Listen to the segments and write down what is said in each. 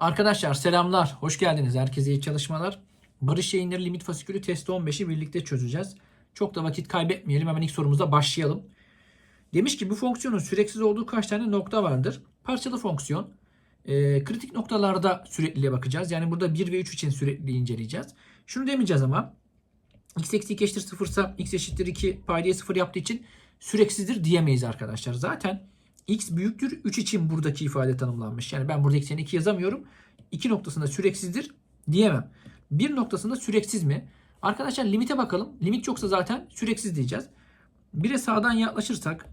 Arkadaşlar selamlar. Hoş geldiniz. Herkese iyi çalışmalar. Barış yayınları limit fasikülü testi 15'i birlikte çözeceğiz. Çok da vakit kaybetmeyelim. Hemen ilk sorumuza başlayalım. Demiş ki bu fonksiyonun süreksiz olduğu kaç tane nokta vardır? Parçalı fonksiyon. Ee, kritik noktalarda sürekliliğe bakacağız. Yani burada 1 ve 3 için sürekliliği inceleyeceğiz. Şunu demeyeceğiz ama x eksi 2 eşittir 0 ise x eşittir 2 paydayı 0 yaptığı için süreksizdir diyemeyiz arkadaşlar. Zaten x büyüktür 3 için buradaki ifade tanımlanmış. Yani ben burada x'ini 2 yazamıyorum. 2 noktasında süreksizdir diyemem. 1 noktasında süreksiz mi? Arkadaşlar limite bakalım. Limit yoksa zaten süreksiz diyeceğiz. 1'e sağdan yaklaşırsak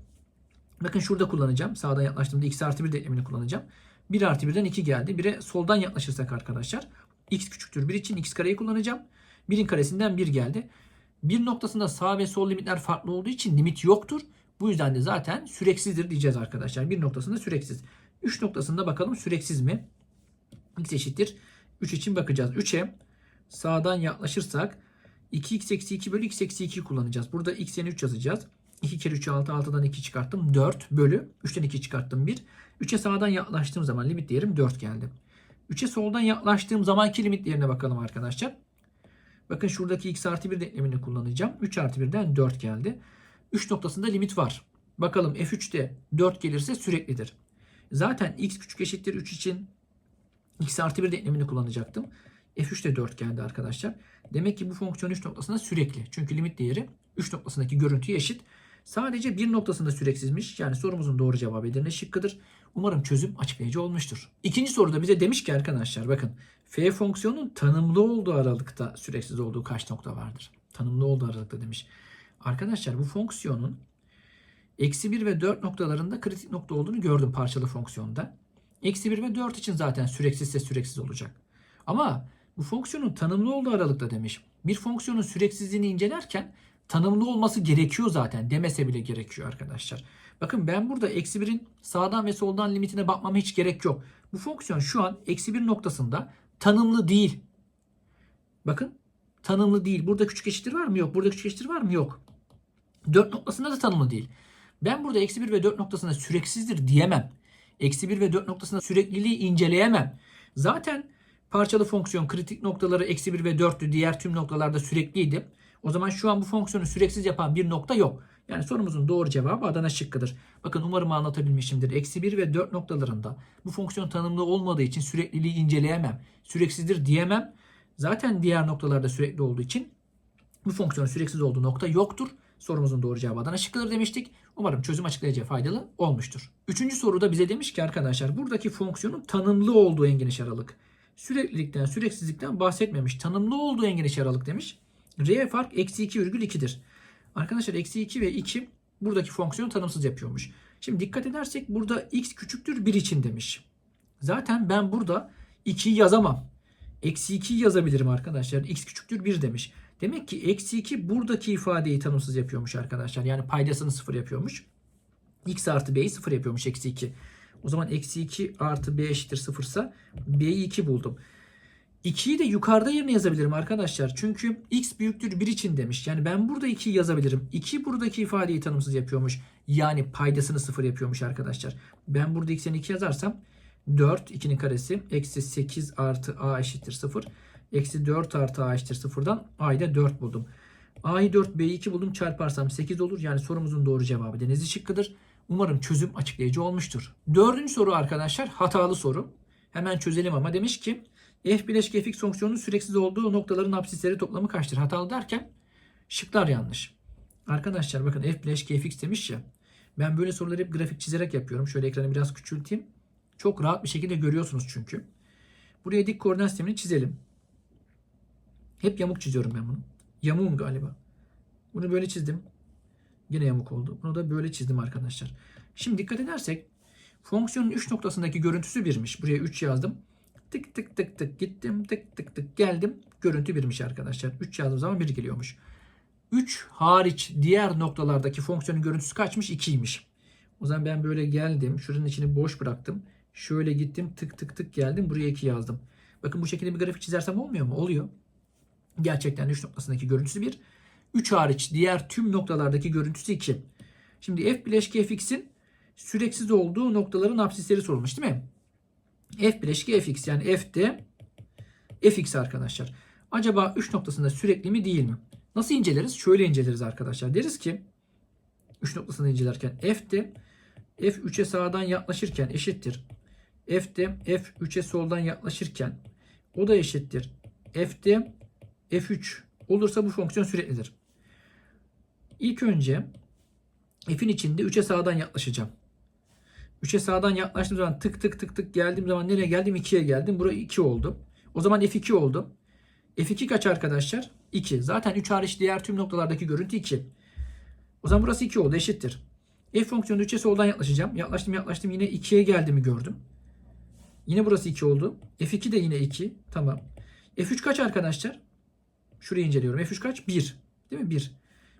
bakın şurada kullanacağım. Sağdan yaklaştığımda x artı 1 denklemini kullanacağım. 1 artı 1'den 2 geldi. 1'e soldan yaklaşırsak arkadaşlar x küçüktür 1 için x kareyi kullanacağım. 1'in karesinden 1 geldi. Bir noktasında sağ ve sol limitler farklı olduğu için limit yoktur. Bu yüzden de zaten süreksizdir diyeceğiz arkadaşlar. Bir noktasında süreksiz. 3 noktasında bakalım süreksiz mi? x eşittir. 3 için bakacağız. 3'e sağdan yaklaşırsak 2x eksi 2 bölü x eksi 2 kullanacağız. Burada x yerine 3 yazacağız. 2 kere 3 6 6'dan 2 çıkarttım. 4 bölü 3'ten 2 çıkarttım 1. 3'e sağdan yaklaştığım zaman limit değerim 4 geldi. 3'e soldan yaklaştığım zamanki limit değerine bakalım arkadaşlar. Bakın şuradaki x artı 1 denklemini kullanacağım. 3 artı 1'den 4 geldi. 3 noktasında limit var. Bakalım f3'te 4 gelirse süreklidir. Zaten x küçük eşittir 3 için x artı 1 denklemini kullanacaktım. f3'te 4 geldi arkadaşlar. Demek ki bu fonksiyon 3 noktasında sürekli. Çünkü limit değeri 3 noktasındaki görüntüye eşit. Sadece bir noktasında süreksizmiş. Yani sorumuzun doğru cevabı Edirne şıkkıdır. Umarım çözüm açıklayıcı olmuştur. İkinci soruda bize demiş ki arkadaşlar bakın f fonksiyonun tanımlı olduğu aralıkta süreksiz olduğu kaç nokta vardır? Tanımlı olduğu aralıkta demiş. Arkadaşlar bu fonksiyonun eksi 1 ve 4 noktalarında kritik nokta olduğunu gördüm parçalı fonksiyonda. Eksi 1 ve 4 için zaten süreksizse süreksiz olacak. Ama bu fonksiyonun tanımlı olduğu aralıkta demiş. Bir fonksiyonun süreksizliğini incelerken tanımlı olması gerekiyor zaten. Demese bile gerekiyor arkadaşlar. Bakın ben burada eksi 1'in sağdan ve soldan limitine bakmama hiç gerek yok. Bu fonksiyon şu an eksi 1 noktasında tanımlı değil. Bakın tanımlı değil. Burada küçük eşittir var mı? Yok. Burada küçük eşittir var mı? Yok. 4 noktasında da tanımlı değil. Ben burada eksi 1 ve 4 noktasında süreksizdir diyemem. Eksi 1 ve 4 noktasında sürekliliği inceleyemem. Zaten parçalı fonksiyon kritik noktaları eksi 1 ve 4'tü. Diğer tüm noktalarda sürekliydi. O zaman şu an bu fonksiyonu süreksiz yapan bir nokta yok. Yani sorumuzun doğru cevabı Adana şıkkıdır. Bakın umarım anlatabilmişimdir. Eksi 1 ve 4 noktalarında bu fonksiyon tanımlı olmadığı için sürekliliği inceleyemem. Süreksizdir diyemem. Zaten diğer noktalarda sürekli olduğu için bu fonksiyonun süreksiz olduğu nokta yoktur. Sorumuzun doğru cevabı Adana şıkkıdır demiştik. Umarım çözüm açıklayıcı faydalı olmuştur. Üçüncü soruda bize demiş ki arkadaşlar buradaki fonksiyonun tanımlı olduğu en geniş aralık. Süreklilikten, süreksizlikten bahsetmemiş. Tanımlı olduğu en geniş aralık demiş. R fark eksi 2 virgül 2'dir. Arkadaşlar eksi 2 ve 2 buradaki fonksiyonu tanımsız yapıyormuş. Şimdi dikkat edersek burada x küçüktür 1 için demiş. Zaten ben burada 2'yi yazamam. Eksi 2'yi yazabilirim arkadaşlar. x küçüktür 1 demiş. Demek ki eksi 2 buradaki ifadeyi tanımsız yapıyormuş arkadaşlar. Yani paydasını 0 yapıyormuş. x artı b'yi 0 yapıyormuş eksi 2. O zaman eksi 2 artı b eşittir 0 ise b'yi 2 buldum. 2'yi de yukarıda yerine yazabilirim arkadaşlar. Çünkü x büyüktür 1 için demiş. Yani ben burada 2'yi yazabilirim. 2 buradaki ifadeyi tanımsız yapıyormuş. Yani paydasını 0 yapıyormuş arkadaşlar. Ben burada x'in 2 yazarsam 4 2'nin karesi eksi 8 artı a eşittir 0. Eksi 4 artı a eşittir 0'dan a'yı da 4 buldum. a'yı 4 b'yi 2 buldum çarparsam 8 olur. Yani sorumuzun doğru cevabı denizli şıkkıdır. Umarım çözüm açıklayıcı olmuştur. Dördüncü soru arkadaşlar hatalı soru. Hemen çözelim ama demiş ki f bileşik fx fonksiyonunun süreksiz olduğu noktaların absisleri toplamı kaçtır? Hatalı derken şıklar yanlış. Arkadaşlar bakın f bileşik fx demiş ya. Ben böyle soruları hep grafik çizerek yapıyorum. Şöyle ekranı biraz küçülteyim. Çok rahat bir şekilde görüyorsunuz çünkü. Buraya dik koordinat sistemini çizelim. Hep yamuk çiziyorum ben bunu. Yamuğum galiba. Bunu böyle çizdim. Yine yamuk oldu. Bunu da böyle çizdim arkadaşlar. Şimdi dikkat edersek fonksiyonun 3 noktasındaki görüntüsü 1'miş. Buraya 3 yazdım. Tık tık tık tık gittim. Tık tık tık geldim. Görüntü 1'miş arkadaşlar. 3 yazdığım zaman 1 geliyormuş. 3 hariç diğer noktalardaki fonksiyonun görüntüsü kaçmış? 2'ymiş. O zaman ben böyle geldim. Şuranın içini boş bıraktım. Şöyle gittim. Tık tık tık geldim. Buraya 2 yazdım. Bakın bu şekilde bir grafik çizersem olmuyor mu? Oluyor. Gerçekten 3 noktasındaki görüntüsü 1. 3 hariç diğer tüm noktalardaki görüntüsü 2. Şimdi f bileşki fx'in süreksiz olduğu noktaların absisleri sorulmuş değil mi? f bileşki fx yani f de fx arkadaşlar. Acaba 3 noktasında sürekli mi değil mi? Nasıl inceleriz? Şöyle inceleriz arkadaşlar. Deriz ki 3 noktasını incelerken f de f3'e sağdan yaklaşırken eşittir. f de f3'e soldan yaklaşırken o da eşittir. f de f3 olursa bu fonksiyon süreklidir. İlk önce f'in içinde 3'e sağdan yaklaşacağım. 3'e sağdan yaklaştığım zaman tık tık tık tık geldiğim zaman nereye geldim? 2'ye geldim. Buraya 2 oldu. O zaman f2 oldu. f2 kaç arkadaşlar? 2. Zaten 3 hariç diğer tüm noktalardaki görüntü 2. O zaman burası 2 oldu. Eşittir. F fonksiyonu 3'e soldan yaklaşacağım. Yaklaştım yaklaştım yine 2'ye geldiğimi gördüm. Yine burası 2 oldu. F2 de yine 2. Tamam. F3 kaç arkadaşlar? Şurayı inceliyorum. F3 kaç? 1. Değil mi? 1.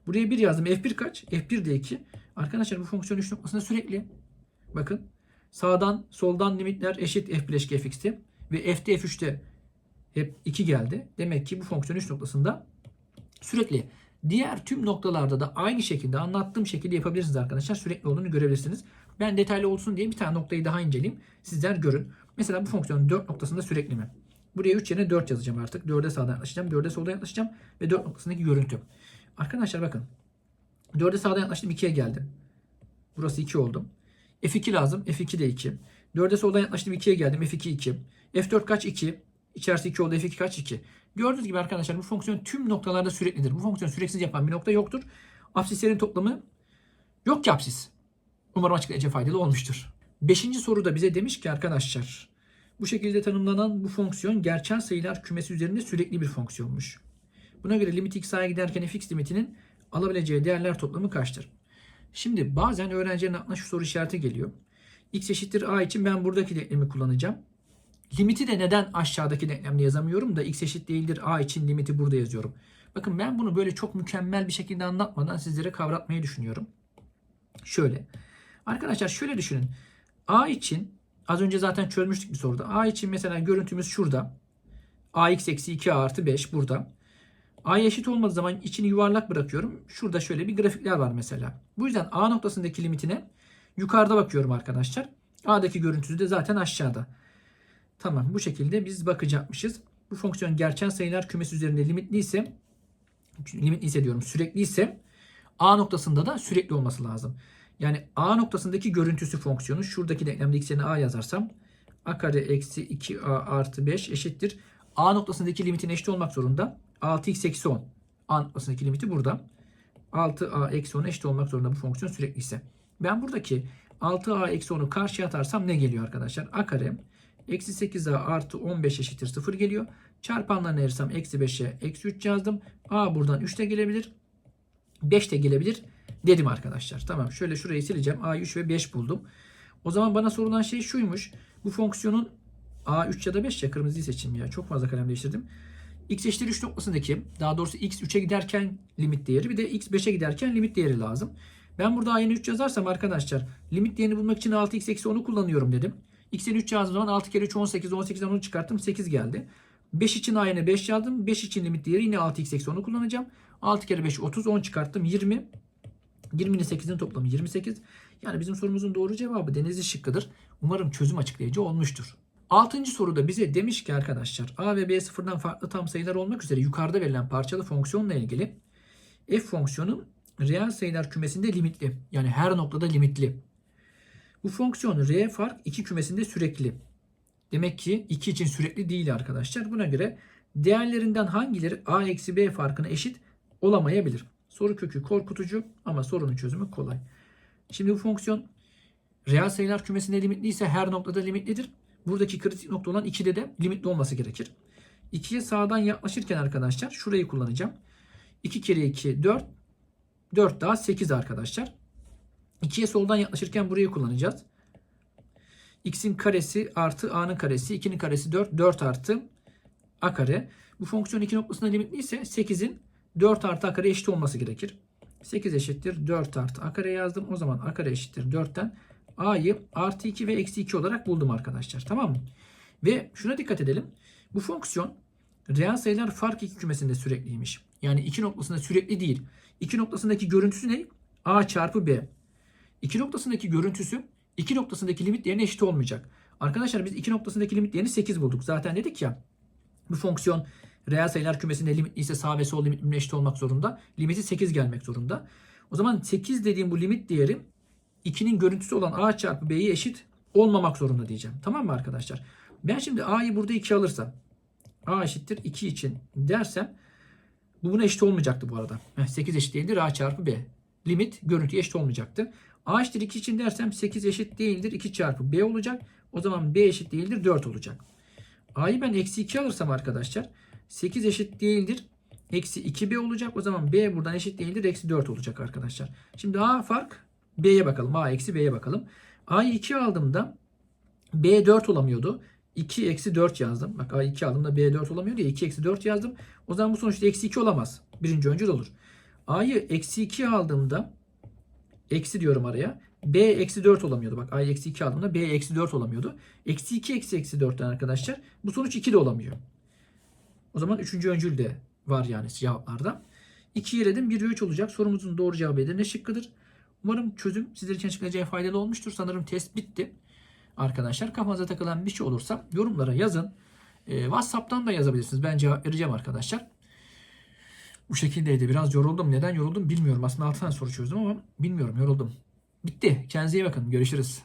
Buraya 1 yazdım. F1 kaç? F1 de 2. Arkadaşlar bu fonksiyon 3 noktasında sürekli. Bakın. Sağdan soldan limitler eşit f bileşki fx'ti. Ve f'de f3'te hep 2 geldi. Demek ki bu fonksiyon 3 noktasında sürekli. Diğer tüm noktalarda da aynı şekilde anlattığım şekilde yapabilirsiniz arkadaşlar. Sürekli olduğunu görebilirsiniz. Ben detaylı olsun diye bir tane noktayı daha inceleyeyim. Sizler görün. Mesela bu fonksiyon 4 noktasında sürekli mi? Buraya 3 yerine 4 yazacağım artık. 4'e sağdan yaklaşacağım. 4'e soldan yaklaşacağım. Ve 4 noktasındaki görüntü. Arkadaşlar bakın. 4'e sağdan yaklaştım 2'ye geldim. Burası 2 oldu. F2 lazım. F2 de 2. 4'e soldan yaklaştım 2'ye geldim. F2 2. F4 kaç? 2. İçerisi 2 oldu. F2 kaç? 2. Gördüğünüz gibi arkadaşlar bu fonksiyon tüm noktalarda süreklidir. Bu fonksiyon süreksiz yapan bir nokta yoktur. Absislerin toplamı yok ki absis. Umarım açıklayıcı faydalı olmuştur. Beşinci soruda bize demiş ki arkadaşlar bu şekilde tanımlanan bu fonksiyon gerçel sayılar kümesi üzerinde sürekli bir fonksiyonmuş. Buna göre limit x a'ya giderken fx limitinin alabileceği değerler toplamı kaçtır? Şimdi bazen öğrencilerin aklına şu soru işareti geliyor. x eşittir a için ben buradaki denklemi kullanacağım. Limiti de neden aşağıdaki denklemde yazamıyorum da x eşit değildir a için limiti burada yazıyorum. Bakın ben bunu böyle çok mükemmel bir şekilde anlatmadan sizlere kavratmayı düşünüyorum. Şöyle. Arkadaşlar şöyle düşünün. a için az önce zaten çözmüştük bir soruda. a için mesela görüntümüz şurada. ax eksi 2a artı 5 burada. a eşit olmadığı zaman içini yuvarlak bırakıyorum. Şurada şöyle bir grafikler var mesela. Bu yüzden a noktasındaki limitine yukarıda bakıyorum arkadaşlar. a'daki görüntüsü de zaten aşağıda. Tamam bu şekilde biz bakacakmışız. Bu fonksiyon gerçel sayılar kümesi üzerinde limitli ise limitli diyorum sürekli ise A noktasında da sürekli olması lazım. Yani A noktasındaki görüntüsü fonksiyonu şuradaki denklemde x yerine A yazarsam A kare eksi 2A artı 5 eşittir. A noktasındaki limitin eşit olmak zorunda. 6x eksi 10. A noktasındaki limiti burada. 6A eksi 10 eşit olmak zorunda bu fonksiyon sürekli ise. Ben buradaki 6A eksi 10'u karşıya atarsam ne geliyor arkadaşlar? A kare Eksi 8a artı 15 eşittir 0 geliyor. Çarpanlarını ayırsam eksi 5'e eksi 3 yazdım. A buradan 3 de gelebilir. 5 de gelebilir dedim arkadaşlar. Tamam şöyle şurayı sileceğim. A 3 ve 5 buldum. O zaman bana sorulan şey şuymuş. Bu fonksiyonun A 3 ya da 5 ya kırmızıyı seçeyim ya. Çok fazla kalem değiştirdim. X eşittir 3 noktasındaki daha doğrusu X 3'e giderken limit değeri bir de X 5'e giderken limit değeri lazım. Ben burada A'ya 3 yazarsam arkadaşlar limit değerini bulmak için 6x eksi 10'u kullanıyorum dedim. X'in 3 yazdığım zaman 6 kere 3 18. 18'den 10 çıkarttım 8 geldi. 5 için A yerine 5 yazdım. 5 için limit değeri yine 6x eksi 10'u kullanacağım. 6 kere 5 30 10 çıkarttım 20. 20 ile 8'in toplamı 28. Yani bizim sorumuzun doğru cevabı Denizli şıkkıdır. Umarım çözüm açıklayıcı olmuştur. Altıncı soruda bize demiş ki arkadaşlar A ve B sıfırdan farklı tam sayılar olmak üzere yukarıda verilen parçalı fonksiyonla ilgili f fonksiyonu reel sayılar kümesinde limitli. Yani her noktada limitli. Bu fonksiyon R fark 2 kümesinde sürekli. Demek ki 2 için sürekli değil arkadaşlar. Buna göre değerlerinden hangileri A eksi B farkına eşit olamayabilir? Soru kökü korkutucu ama sorunun çözümü kolay. Şimdi bu fonksiyon reel sayılar kümesinde limitli ise her noktada limitlidir. Buradaki kritik nokta olan 2'de de limitli olması gerekir. 2'ye sağdan yaklaşırken arkadaşlar şurayı kullanacağım. 2 kere 2 4. 4 daha 8 arkadaşlar. 2'ye soldan yaklaşırken burayı kullanacağız. x'in karesi artı a'nın karesi. 2'nin karesi 4. 4 artı a kare. Bu fonksiyon 2 noktasında limitli ise 8'in 4 artı a kare eşit olması gerekir. 8 eşittir 4 artı a kare yazdım. O zaman a kare eşittir 4'ten a'yı artı 2 ve eksi 2 olarak buldum arkadaşlar. Tamam mı? Ve şuna dikkat edelim. Bu fonksiyon reel sayılar fark 2 kümesinde sürekliymiş. Yani 2 noktasında sürekli değil. 2 noktasındaki görüntüsü ne? a çarpı b. 2 noktasındaki görüntüsü 2 noktasındaki limit değerine eşit olmayacak. Arkadaşlar biz iki noktasındaki limit değerini 8 bulduk. Zaten dedik ya bu fonksiyon reel sayılar kümesinde limit ise sağ ve sol limit eşit olmak zorunda. Limiti 8 gelmek zorunda. O zaman 8 dediğim bu limit değeri 2'nin görüntüsü olan a çarpı b'ye eşit olmamak zorunda diyeceğim. Tamam mı arkadaşlar? Ben şimdi a'yı burada 2 alırsam a eşittir 2 için dersem bu buna eşit olmayacaktı bu arada. Heh, 8 eşit değildir a çarpı b. Limit görüntüye eşit olmayacaktı. a eşittir 2 için dersem 8 eşit değildir 2 çarpı b olacak. O zaman b eşit değildir 4 olacak. a'yı ben eksi 2 alırsam arkadaşlar 8 eşit değildir eksi 2b olacak. O zaman b buradan eşit değildir eksi 4 olacak arkadaşlar. Şimdi a fark b'ye bakalım. a eksi b'ye bakalım. a'yı 2 aldığımda b 4 olamıyordu. 2 eksi 4 yazdım. Bak A2 aldığımda B 4 olamıyor diye 2 eksi 4 yazdım. O zaman bu sonuçta eksi 2 olamaz. Birinci öncül olur. A'yı eksi 2 aldığımda eksi diyorum araya. B eksi 4 olamıyordu. Bak A'yı eksi 2 aldığımda B eksi 4 olamıyordu. Eksi 2 eksi eksi 4'ten arkadaşlar bu sonuç 2 de olamıyor. O zaman üçüncü öncül de var yani cevaplarda. 2 eledim 1 ve 3 olacak. Sorumuzun doğru cevabı Edirne şıkkıdır. Umarım çözüm sizler için açıklayacağı faydalı olmuştur. Sanırım test bitti. Arkadaşlar kafanıza takılan bir şey olursa yorumlara yazın. Ee, WhatsApp'tan da yazabilirsiniz. Ben cevap vereceğim arkadaşlar. Bu şekildeydi. Biraz yoruldum. Neden yoruldum bilmiyorum. Aslında 6 tane soru çözdüm ama bilmiyorum yoruldum. Bitti. Kendinize iyi bakın. Görüşürüz.